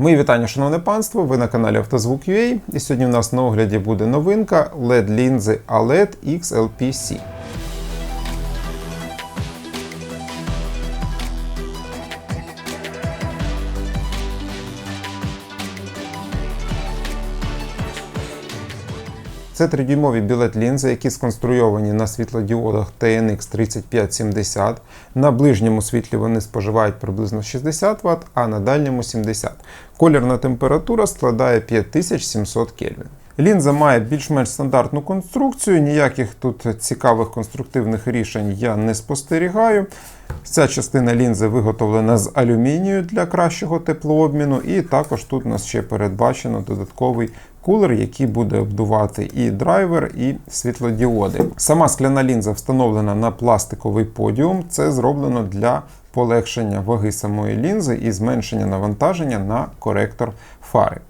Мої вітання, шановне панство. Ви на каналі Автозвук.ua і сьогодні в нас на огляді буде новинка LED лінзи ALED XLPC. Це 3-дюймові білет лінзи, які сконструйовані на світлодіодах TNX 3570. На ближньому світлі вони споживають приблизно 60 Вт, а на дальньому 70 Колірна температура складає 5700 Кельвін. Лінза має більш-менш стандартну конструкцію, ніяких тут цікавих конструктивних рішень я не спостерігаю. Ця частина лінзи виготовлена з алюмінію для кращого теплообміну, і також тут у нас ще передбачено додатковий кулер, який буде обдувати і драйвер, і світлодіоди. Сама скляна лінза встановлена на пластиковий подіум. Це зроблено для полегшення ваги самої лінзи і зменшення навантаження на коректор фари.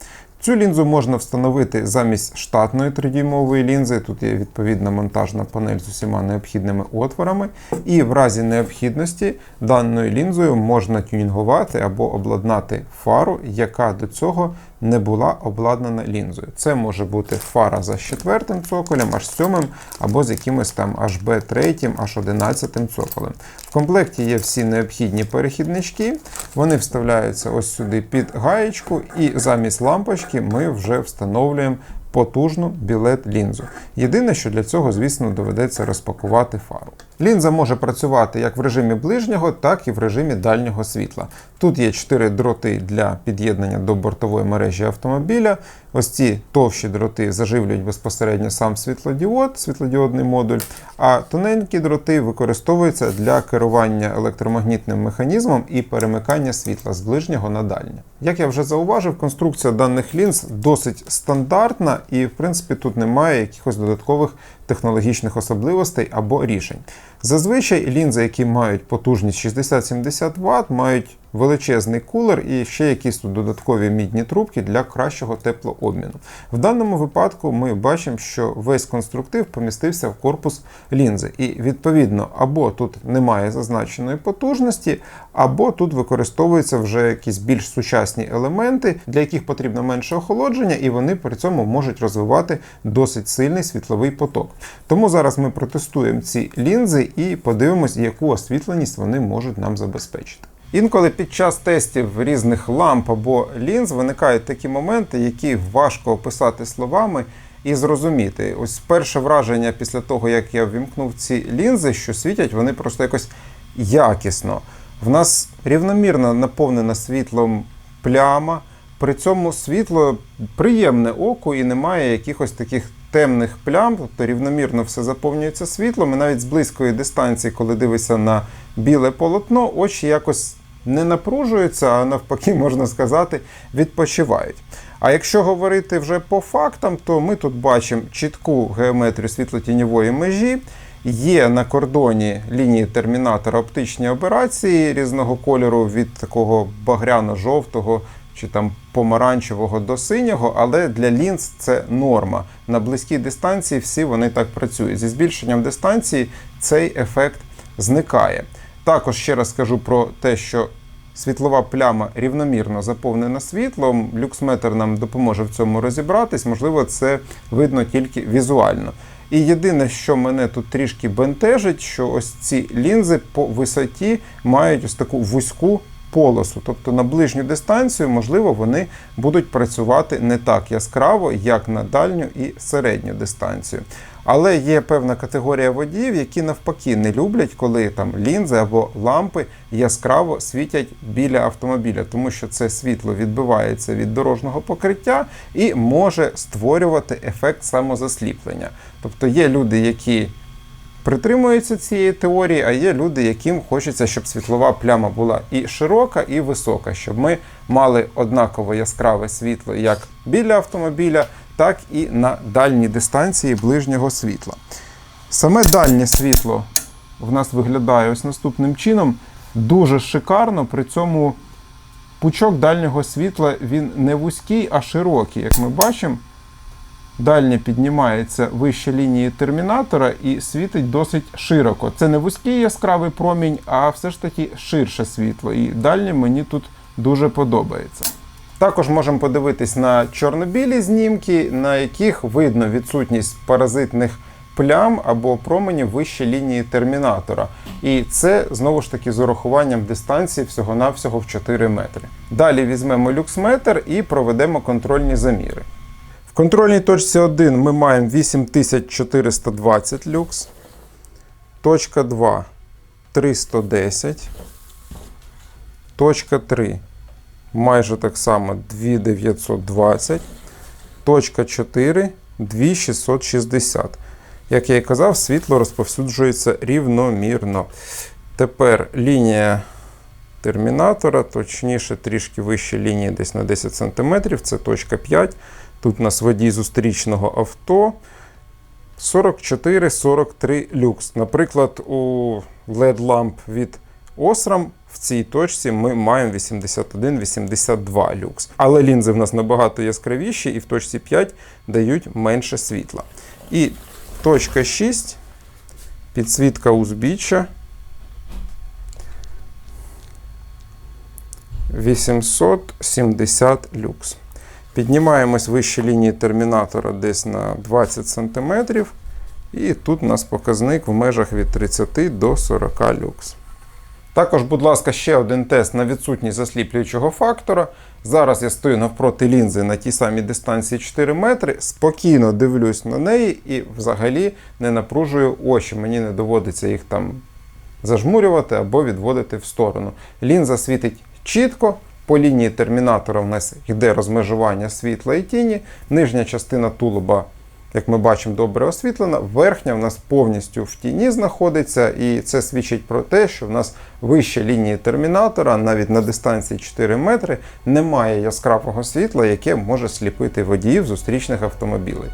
Цю лінзу можна встановити замість штатної 3-дюймової лінзи. Тут є відповідна монтажна панель з усіма необхідними отворами. І в разі необхідності даною лінзою можна тюнінгувати або обладнати фару, яка до цього не була обладнана лінзою. Це може бути фара за четвертим цоколем, аж сьомим, або з якимось там HB3, аж 11 цоколем. В комплекті є всі необхідні перехіднички. Вони вставляються ось сюди під гаєчку, і замість лампочки ми вже встановлюємо потужну білет лінзу. Єдине, що для цього, звісно, доведеться розпакувати фару. Лінза може працювати як в режимі ближнього, так і в режимі дальнього світла. Тут є 4 дроти для під'єднання до бортової мережі автомобіля. Ось ці товщі дроти заживлюють безпосередньо сам світлодіод, світлодіодний модуль, а тоненькі дроти використовуються для керування електромагнітним механізмом і перемикання світла з ближнього на дальнє. Як я вже зауважив, конструкція даних лінз досить стандартна, і в принципі тут немає якихось додаткових технологічних особливостей або рішень. Зазвичай лінзи, які мають потужність 60-70 Вт, мають величезний кулер і ще якісь тут додаткові мідні трубки для кращого теплообміну. В даному випадку ми бачимо, що весь конструктив помістився в корпус лінзи. І відповідно, або тут немає зазначеної потужності, або тут використовуються вже якісь більш сучасні елементи, для яких потрібно менше охолодження, і вони при цьому можуть розвивати досить сильний світловий поток. Тому зараз ми протестуємо ці лінзи і подивимось, яку освітленість вони можуть нам забезпечити. Інколи під час тестів різних ламп або лінз виникають такі моменти, які важко описати словами і зрозуміти. Ось перше враження після того, як я ввімкнув ці лінзи, що світять, вони просто якось якісно. В нас рівномірно наповнена світлом пляма. При цьому світло приємне оку і немає якихось таких темних плям, тобто рівномірно все заповнюється світлом. І навіть з близької дистанції, коли дивишся на біле полотно, очі якось не напружуються, а навпаки, можна сказати, відпочивають. А якщо говорити вже по фактам, то ми тут бачимо чітку геометрію світлотіньової межі. Є на кордоні лінії термінатора оптичні операції різного кольору від такого багряно-жовтого чи там помаранчевого до синього, але для лінз це норма. На близькій дистанції всі вони так працюють. Зі збільшенням дистанції цей ефект зникає. Також ще раз скажу про те, що світлова пляма рівномірно заповнена світлом. Люксметр нам допоможе в цьому розібратись, можливо, це видно тільки візуально. І єдине, що мене тут трішки бентежить, що ось ці лінзи по висоті мають ось таку вузьку полосу. Тобто на ближню дистанцію, можливо, вони будуть працювати не так яскраво, як на дальню і середню дистанцію. Але є певна категорія водіїв, які навпаки не люблять, коли там лінзи або лампи яскраво світять біля автомобіля, тому що це світло відбивається від дорожнього покриття і може створювати ефект самозасліплення. Тобто є люди, які притримуються цієї теорії, а є люди, яким хочеться, щоб світлова пляма була і широка, і висока, щоб ми мали однаково яскраве світло як біля автомобіля, так і на дальній дистанції ближнього світла. Саме дальнє світло в нас виглядає ось наступним чином. Дуже шикарно, при цьому пучок дальнього світла він не вузький, а широкий. Як ми бачимо, дальнє піднімається вище лінії термінатора і світить досить широко. Це не вузький яскравий промінь, а все ж таки ширше світло. І дальнє мені тут дуже подобається. Також можемо подивитись на чорно-білі знімки, на яких видно відсутність паразитних плям або променів вище лінії термінатора. І це знову ж таки з урахуванням дистанції всього-навсього в 4 метри. Далі візьмемо люксметр і проведемо контрольні заміри. В контрольній точці 1 ми маємо 8420 люкс. Точка 2 310. Точка 3 майже так само 2920. Точка 4 2660. Як я і казав, світло розповсюджується рівномірно. Тепер лінія термінатора, точніше, трішки вище лінії, десь на 10 см, це точка 5. Тут у нас водій зустрічного авто. 44-43 люкс. Наприклад, у LED-ламп від Osram в цій точці ми маємо 81-82 люкс. Але лінзи в нас набагато яскравіші і в точці 5 дають менше світла. І точка 6, підсвітка узбіччя. 870 люкс. Піднімаємось вище лінії термінатора десь на 20 см. І тут у нас показник в межах від 30 до 40 люкс. Також, будь ласка, ще один тест на відсутність засліплюючого фактора. Зараз я стою навпроти лінзи на тій самій дистанції 4 метри, спокійно дивлюсь на неї і взагалі не напружую очі. Мені не доводиться їх там зажмурювати або відводити в сторону. Лінза світить чітко. По лінії термінатора в нас йде розмежування світла і тіні. Нижня частина тулуба, як ми бачимо, добре освітлена. Верхня в нас повністю в тіні знаходиться, і це свідчить про те, що в нас вище лінії термінатора, навіть на дистанції 4 метри, немає яскравого світла, яке може сліпити водіїв зустрічних автомобілів.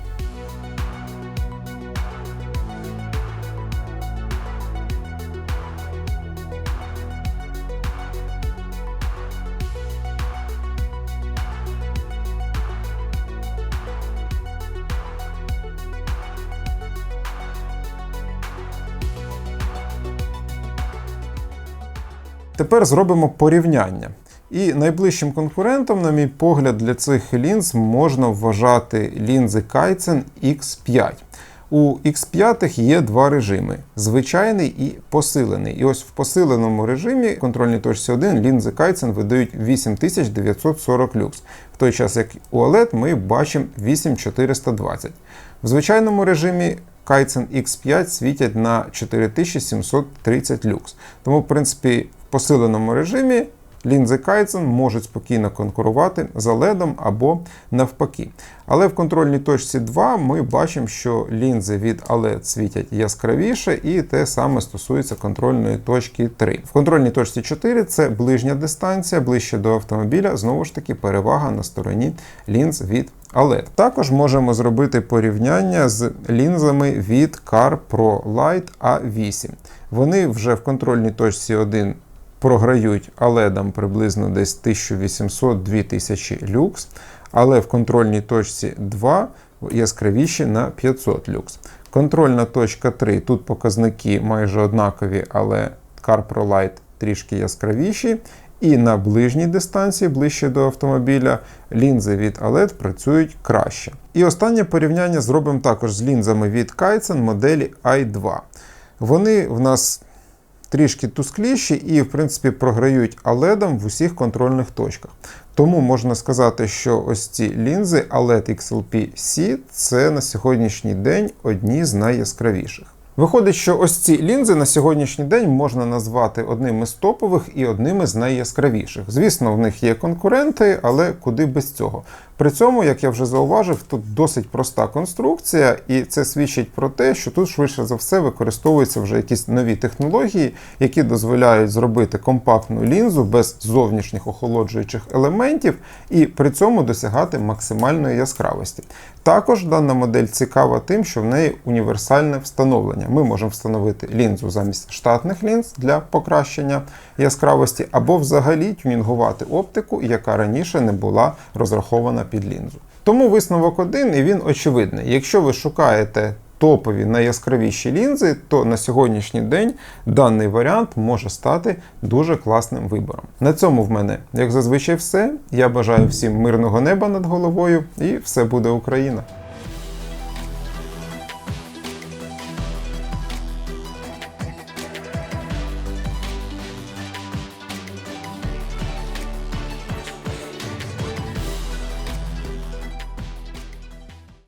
Тепер зробимо порівняння. І найближчим конкурентом, на мій погляд, для цих лінз можна вважати лінзи Kaizen X5. У X5 є два режими: звичайний і посилений. І ось в посиленому режимі контрольній точці 1 лінзи Kaizen видають 8940 люкс. В той час, як у OLED ми бачимо 8420. В звичайному режимі Kaizen X5 світять на 4730 люкс. Тому, в принципі, в посиленому режимі лінзи Kaizen можуть спокійно конкурувати з OLED або навпаки. Але в контрольній точці 2 ми бачимо, що лінзи від OLED світять яскравіше, і те саме стосується контрольної точки 3. В контрольній точці 4 це ближня дистанція, ближче до автомобіля, знову ж таки, перевага на стороні лінз від OLED. Також можемо зробити порівняння з лінзами від Car Pro Light A8. Вони вже в контрольній точці 1 програють OLED приблизно десь 1800-2000 люкс, але в контрольній точці 2 яскравіші на 500 люкс. Контрольна точка 3, тут показники майже однакові, але Car Pro Light трішки яскравіші. І на ближній дистанції, ближче до автомобіля, лінзи від OLED працюють краще. І останнє порівняння зробимо також з лінзами від Kaizen моделі i2. Вони в нас трішки тускліші і, в принципі, програють OLED в усіх контрольних точках. Тому можна сказати, що ось ці лінзи OLED XLP-C це на сьогоднішній день одні з найяскравіших. Виходить, що ось ці лінзи на сьогоднішній день можна назвати одними з топових і одними з найяскравіших. Звісно, в них є конкуренти, але куди без цього. При цьому, як я вже зауважив, тут досить проста конструкція, і це свідчить про те, що тут швидше за все використовуються вже якісь нові технології, які дозволяють зробити компактну лінзу без зовнішніх охолоджуючих елементів і при цьому досягати максимальної яскравості. Також дана модель цікава тим, що в неї універсальне встановлення. Ми можемо встановити лінзу замість штатних лінз для покращення яскравості, або взагалі тюнінгувати оптику, яка раніше не була розрахована під лінзу. Тому висновок один, і він очевидний. Якщо ви шукаєте топові найяскравіші лінзи, то на сьогоднішній день даний варіант може стати дуже класним вибором. На цьому в мене, як зазвичай, все. Я бажаю всім мирного неба над головою і все буде Україна!